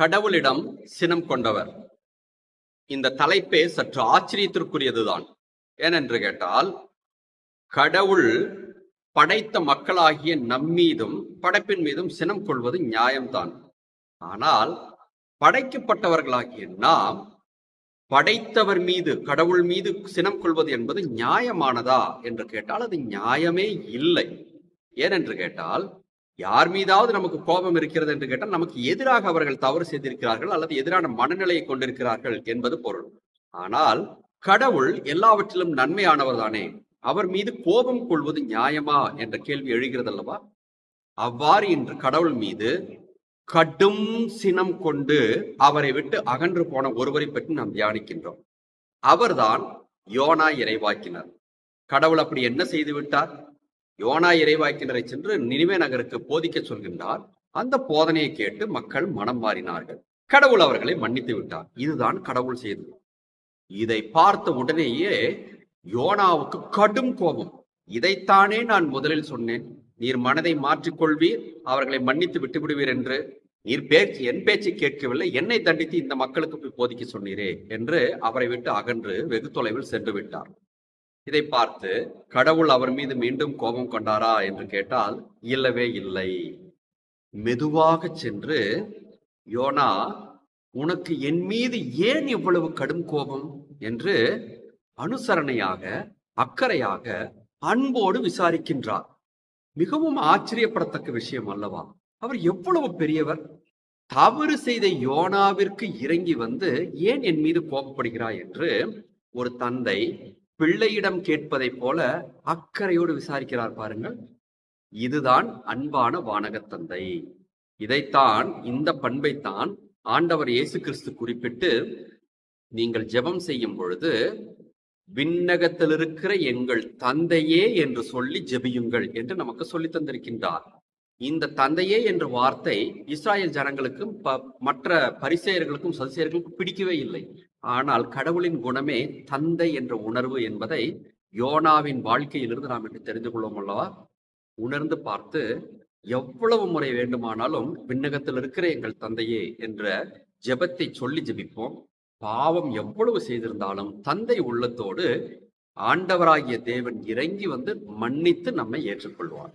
கடவுளிடம் சினம் கொண்டவர். இந்த தலைப்பே சற்று ஆச்சரியத்திற்குரியதுதான். ஏனென்று கேட்டால் கடவுள் படைத்த மக்களாகிய நம்மீதும் படைப்பின் மீதும் சினம் கொள்வது நியாயம்தான். ஆனால் படைக்கப்பட்டவர்களாகிய நாம் படைத்தவர் மீது கடவுள் மீது சினம் கொள்வது என்பது நியாயமானதா என்று கேட்டால் அது நியாயமே இல்லை. ஏனென்று கேட்டால் யார் மீதாவது நமக்கு கோபம் இருக்கிறது என்று கேட்டால் நமக்கு எதிராக அவர்கள் தவறு செய்திருக்கிறார்கள் அல்லது எதிரான மனநிலையை கொண்டிருக்கிறார்கள் என்பது பொருள். ஆனால் கடவுள் எல்லாவற்றிலும் நன்மையானவர் தானே. அவர் மீது கோபம் கொள்வது நியாயமா என்ற கேள்வி எழுகிறது அல்லவா? அவ்வாறு இன்று கடவுள் மீது கடும் சினம் கொண்டு அவரை விட்டு அகன்று போன ஒருவரை பற்றி நாம் தியானிக்கின்றோம். அவர்தான் யோனா இறைவாக்கினர். கடவுள் அப்படி என்ன செய்து விட்டார்? யோனா இறைவாக்கினரை சென்று நினைவே நகருக்கு போதிக்க சொல்கின்றார். அந்த போதனையை கேட்டு மக்கள் மனம் மாறினார்கள். கடவுள் அவர்களை மன்னித்து விட்டார். இதுதான் கடவுள் செய்தது. இதை பார்த்த உடனேயே யோனாவுக்கு கடும் கோபம். இதைத்தானே நான் முதலில் சொன்னேன். நீர் மனதை மாற்றிக்கொள்வீர். அவர்களை மன்னித்து விட்டு விடுவீர் என்று. நீர் பேச்சு என் பேச்சு கேட்கவில்லை. என்னை தண்டித்து இந்த மக்களுக்கு போய் போதிக்க சொன்னீரே என்று அவரை விட்டு அகன்று வெகு தொலைவில் சென்று விட்டார். இதை பார்த்து கடவுள் அவர் மீது மீண்டும் கோபம் கொண்டாரா? என்று கேட்டால் இல்லவே இல்லை. மெதுவாக சென்று யோனா உனக்கு என் மீது ஏன் இவ்வளவு கடும் கோபம்? என்று அனுசரணையாக அக்கறையாக அன்போடு விசாரிக்கின்றார். மிகவும் ஆச்சரியப்படத்தக்க விஷயம் அல்லவா? அவர் எவ்வளவு பெரியவர்! தவறு செய்த யோனாவிற்கு இறங்கி வந்து ஏன் என் மீது கோபப்படுகிறாய்? என்று ஒரு தந்தை பிள்ளையிடம் கேட்பதைப் போல அக்கறையோடு விசாரிக்கிறார் பாருங்கள். இதுதான் அன்பான வானகத்தந்தை இதைத்தான் இந்த பண்பைத்தான் ஆண்டவர் இயேசு கிறிஸ்து குறிப்பிட்டு நீங்கள் ஜெபம் செய்யும் பொழுது விண்ணகத்தில் இருக்கிற எங்கள் தந்தையே என்று சொல்லி ஜெபியுங்கள் என்று நமக்கு சொல்லி தந்திருக்கின்றார். இந்த தந்தையே என்ற வார்த்தை இஸ்ராயல் ஜனங்களுக்கும் ப- மற்ற பரிசெயர்களுக்கும் சதுசேயர்களுக்கும் பிடிக்கவே இல்லை. ஆனால் கடவுளின் குணமே தந்தை என்ற உணர்வு என்பதை யோனாவின் வாழ்க்கையிலிருந்து நாம் இன்று தெரிந்து கொள்வோம் அல்லவா? உணர்ந்து பார்த்து எவ்வளவு முறை வேண்டுமானாலும் விண்ணகத்தில் இருக்கிற எங்கள் தந்தையே என்ற ஜெபத்தை சொல்லி ஜெபிப்போம். பாவம் எவ்வளவு செய்திருந்தாலும் தந்தை உள்ளத்தோடு ஆண்டவராகிய தேவன் இறங்கி வந்து மன்னித்து நம்மை ஏற்றுக்கொள்வார்.